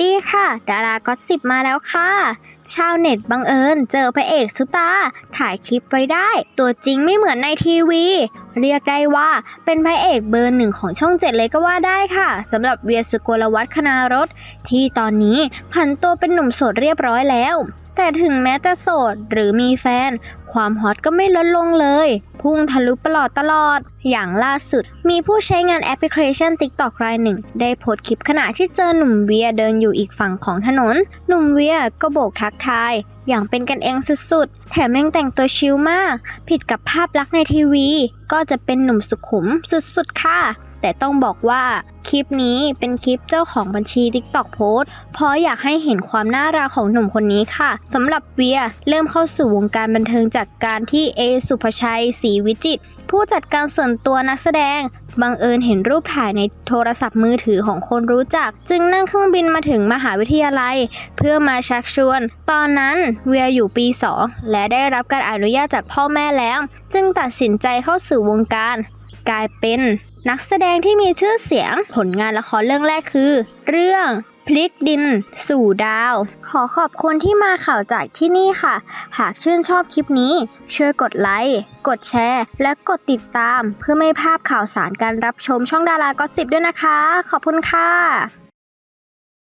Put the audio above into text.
ดีค่ะ ดาราก็สิบมาแล้วค่ะ ชาวเน็ตบังเอิญเจอพระเอกซุตา ถ่ายคลิปไว้ได้ ตัวจริงไม่เหมือนในทีวี เรียกได้ว่าเป็นพระเอกเบอร์หนึ่งของช่องเจ็ดเลยก็ว่าได้ค่ะสำหรับเวียสุโกลวัฒน์คณารถที่ตอนนี้ผันตัวเป็นหนุ่มโสดเรียบร้อยแล้ว แต่ถึงแม้จะโสดหรือมีแฟน ความฮอตก็ไม่ลดลงเลย พุ่งทะลุตลอดตลอด อย่างล่าสุด มีผู้ใช้งานแอปพลิเคชัน TikTok รายหนึ่ง ได้โพสต์คลิปขณะที่เจอหนุ่มเวียเดินอยู่อีกฝั่งของถนน หนุ่มเวียก็โบกทักทาย อย่างเป็นกันเองสุดๆ แถมยังแต่งตัวชิลมาก ผิดกับภาพลักษณ์ในทีวี ก็จะเป็นหนุ่มสุขุมสุดๆค่ะ แต่ต้องบอกว่า คลิปนี้เป็นคลิปเจ้าของบัญชี TikTok โพสเพราะอยากให้เห็นความน่ารักของหนุ่มคนนี้ค่ะสำหรับเวียเริ่มเข้าสู่วงการบันเทิงจากการที่เอสุภชัยศรีวิจิตรผู้จัดการส่วนตัวนักแสดง บังเอิญเห็นรูปถ่ายในโทรศัพท์มือถือของคนรู้จัก จึงนั่งเครื่องบินมาถึงมหาวิทยาลัย เพื่อมาชักชวน ตอนนั้นเวียอยู่ปี 2 และได้รับการอนุญาตจากพ่อแม่แล้ว จึงตัดสินใจเข้าสู่วงการ กลายเป็น นักแสดงที่มีชื่อเสียงผลงานละครเรื่องแรกคือ เรื่องพลิกดินสู่ดาว ขอขอบคุณที่มาข่าวจากที่นี่ค่ะ หากชื่นชอบคลิปนี้ ช่วยกดไลค์ กดแชร์ และกดติดตาม เพื่อไม่พลาดข่าวสารการรับชมช่องดาราก็สิบด้วยนะคะ ขอบคุณค่ะ